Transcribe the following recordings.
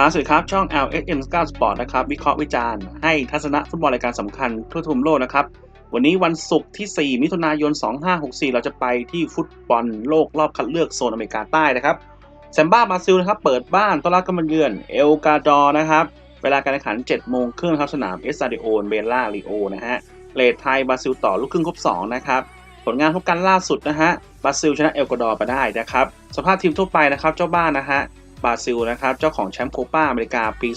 ครับสวัสดีครับ ช่อง LSM 9 Sport นะครับ วิเคราะห์วิจารณ์ให้ทัศนะฟุตบอลรายการสำคัญทั่วทุกมุมโลกนะครับ วันนี้วันศุกร์ที่ 4 มิถุนายน 2564 เราจะไปที่ฟุตบอลโลกรอบคัดเลือกโซนอเมริกาใต้นะครับแซมบ้าบราซิลนะครับ เปิดบ้านต้อนรับกำมันเยือนเอลกาดอร์นะครับ เวลาการแข่งขัน 7 โมงครึ่งครับสนามเอสซาดิโอนเบลล่าริโอนะฮะเลทไทยบราซิลต่อลูกครึ่งครบ2นะครับผลงานพบกันล่าสุดนะฮะบราซิลชนะเอลกาดอร์ไปได้นะครับสภาพทีมทั่วไปนะครับเจ้าบ้านนะฮะ บราซิลนะครับเจ้าของแชมป์โคปาอเมริกาปี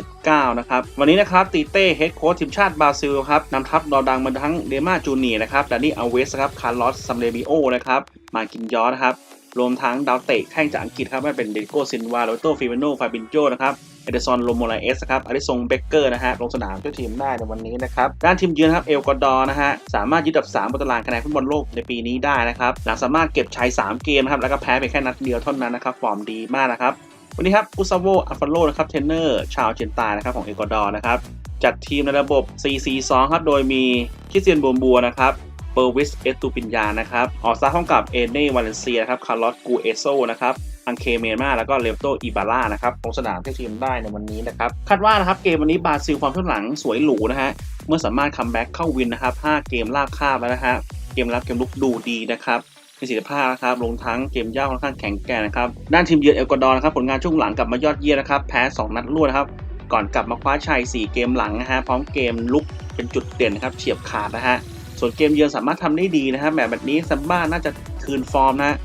2019 นะครับวันนี้นะครับตีเต้เฮดโค้ชทีมชาติบราซิลครับนำทัพดอดังมาทั้งเดมาจูเนียนะครับดานี่อเวสครับคาร์ลอสซัมเรบิโอนะครับมากินยอนะครับรวมทั้งดาวเตะแข้งจากอังกฤษครับไม่เป็นเดโกซินวาโรโตฟิเมโนฟาบินโจนะครับ เอเดซอนโลโมไลเอสครับอลิซงเบเกอร์นะฮะลงสนามช่วยทีมได้ในวันนี้นะครับด้านทีมเยือนครับเอลกอดอร์นะฮะสามารถยึดอันดับ3บนตารางคะแนนฟุตบอลโลกในปีนี้ได้นะครับหลังสามารถเก็บชัย3เกมนะครับแล้วก็แพ้ไปแค่นัดเดียวเท่านั้นนะครับฟอร์มดีมากนะครับวันนี้ครับกุซาโวอัลฟาโลนะครับเทรนเนอร์ชาวอาร์เจนตานะครับของเอลกอดอร์นะครับจัดทีมในระบบ 4-4-2 ครับ โดยมีคริสเตียนบัวบัวนะครับเปอร์วิสเอสตูปิญญานะครับ ออกสตาร์ทพร้อมกับเอเน่วาเลนเซียนะครับ คาร์ลอสกูเอโซนะครับ อังเคเมมาแล้วก็เลโตอิบาร่านะครับลงสนามที่ทีมได้ในวันนี้นะครับคาดว่านะครับเกมวันนี้บราซิลความทุ่นหลังสวยหรูนะฮะเมื่อสามารถคัมแบ็กเข้าวินนะครับ5เกมลาบคาบแล้วนะฮะเกมรับเกมลุกดูดีนะครับมีประสิทธิภาพนะครับรวมทั้งเกมย่าค่อนข้างแข็งแกร่งนะครับด้านทีมเยือนเอลกวาดอร์นะครับผลงานช่วงหลังกลับมายอดเยี่ยมนะครับแพ้ 2 นัดรวดนะครับก่อนกลับมาคว้าชัย 4 เกมหลังนะฮะพร้อมเกมลุกเป็นจุดเด่นนะครับเฉียบขาดนะฮะส่วนเกมเยือนสามารถทำได้ดีนะครับแบบแบบนี้ซัมบ้าน่าจะคืนฟอร์มนะฮะ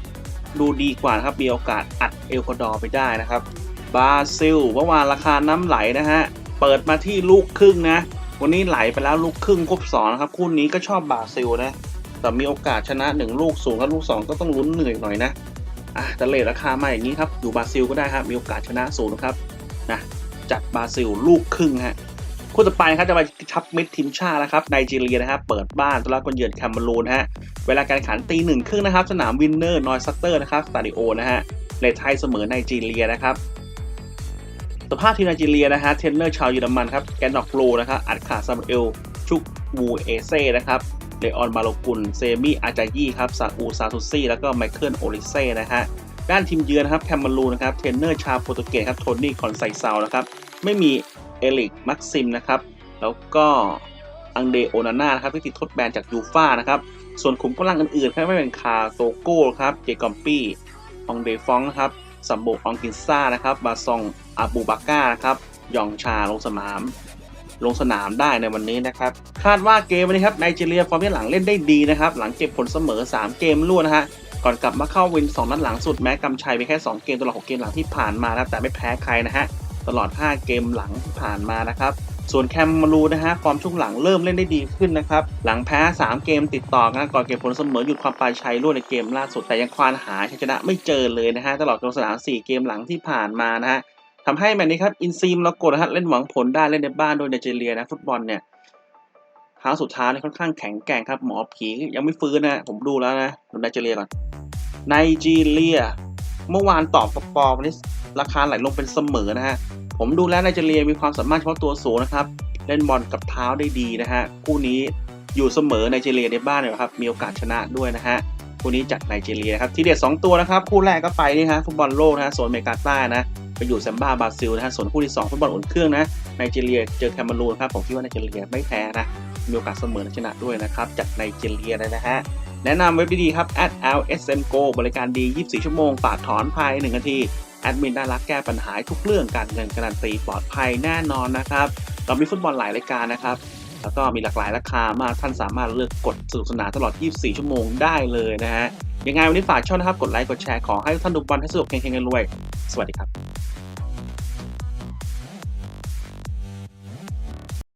ดูดีกว่านะครับ มีโอกาสอัดเอลกวาดอร์ไปได้นะครับ บราซิลเมื่อวานราคาน้ำไหลนะฮะ เปิดมาที่ลูกครึ่งนะ วันนี้ไหลไปแล้วลูกครึ่งครบสองนะครับ คู่นี้ก็ชอบบราซิลนะ แต่มีโอกาสชนะ 1 ลูกสูงกับลูก 2 ก็ต้องลุ้นเหนื่อยหน่อยนะ อะแต่เลทราคามาอย่างนี้ครับ อยู่บราซิลก็ได้ครับ มีโอกาสชนะสูงนะครับ นะ จัดบราซิลลูกครึ่งฮะ คู่ต่อไปครับจะไปชับมิดทีมชาตินะครับไนจีเรียนะครับเปิดบ้านต้อนรับคนเยือนแคมเบรูนฮะเวลาการแข่งขันตีหนึ่งครึ่งนะครับ สนามวินเนอร์นอยซัตเตอร์นะครับสตาดิโอนะฮะเลทไทยเสมอไนจีเรียนะครับสภาพทีมไนจีเรียนะฮะเทรนเนอร์ชาวเยอรมันครับแกนดอกโลนะครับอัดขาซามูเอลชุกวูเอเซ่นะครับเลออนมาโลกุลเซมิอาจายีครับซาอูซาทุซี่แล้วก็ไมเคิลโอลิเซ่นะฮะด้านทีมเยือนนะครับแคมเบรูนนะครับเทรนเนอร์ชาวโปรตุเกสครับโทนี่คอนไซเซานะครับไม่มี เอลิกมักซิมนะครับ แล้วก็อังเดโอนาน่านะครับที่ติดทดแบนจากยูฟ่านะครับ ส่วนขุมกำลังอื่นๆครับไม่เป็นคาโตโก้ครับ เจกอมปี้ องเดฟองนะครับสัมโบอองกินซ่านะครับบาซองอาบูบาก้านะครับยองชาลงสนาม ลงสนามได้ในวันนี้นะครับ คาดว่าเกมวันนี้ครับไนจีเรียฟอร์มที่หลังเล่นได้ดีนะครับ หลังเก็บผลเสมอ 3 เกมรวดนะฮะก่อนกลับมาเข้าวิน 2 นัดหลังสุดแม้กำชัยไปแค่ 2 เกมตลอด 6 เกมหลังที่ผ่านมานะแต่ไม่แพ้ใครนะฮะ ตลอด 5 เกมหลังที่ผ่านมานะครับ ส่วนแคมมารูนะฮะฟอร์มช่วงหลังเริ่มเล่นได้ดีขึ้นนะครับ หลังแพ้ 3 เกมติดต่อกันก่อนเก็บผลเสมอหยุดความปลายชัยรวในเกมล่าสุดแต่ยังควานหาชัยชนะไม่เจอเลยนะฮะตลอดลงสนาม4เกมหลังที่ผ่านมานะฮะทำให้แมตช์นี้ครับอินซีมเรากดนะฮะเล่นหวังผลได้เล่นในบ้านโดยไนจีเรียนะฟุตบอลเนี่ยครั้งสุดท้ายเนี่ยค่อนข้างแข็งแกร่งครับหมอผียังไม่ฟื้นนะผมดูแล้วนะดูไนจีเรียก่อนไนจีเรีย เมื่อวานตอบกับปอวันนี้ราคาไหลลงเป็นเสมอนะฮะ ผมดูแล้วไนจีเรียมีความสามารถเฉพาะตัวสูงนะครับ เล่นบอลกับเท้าได้ดีนะฮะ คู่นี้อยู่เสมอไนจีเรียในบ้านเลยครับ มีโอกาสชนะด้วยนะฮะ คู่นี้จากไนจีเรียครับ ทีเด็ด2ตัวนะครับ คู่แรกก็ไปนี่ฮะฟุตบอลโลกนะฮะโซนอเมริกาใต้นะ ไปอยู่แซมบ้าบราซิลนะฮะ ส่วนคู่ที่2ฟุตบอลอุ่นเครื่องนะ ไนจีเรียเจอแคมเบรูนครับ ผมคิดว่าไนจีเรียไม่แพ้นะ มีโอกาสเสมอและชนะด้วยนะครับจากไนจีเรียเลยนะฮะ แนะนำเว็บดีๆครับ @lsm go บริการดี 24 ชั่วโมง ฝากถอนภายใน1นาที แอดมินได้รักแก้ปัญหาทุกเรื่องการเงินการันตีปลอดภัยแน่นอนนะครับเรามีฟุตบอลหลายรายการนะครับ แล้วก็มีหลากหลายราคามากท่านสามารถเลือกกดสนุกสนานตลอด 24 ชั่วโมงได้เลยนะฮะยังไงวันนี้ฝากช่องนะครับกดไลค์กดแชร์ขอให้ทุกท่านดูบอลให้สนุกเฮงๆกันรวยสวัสดีครับ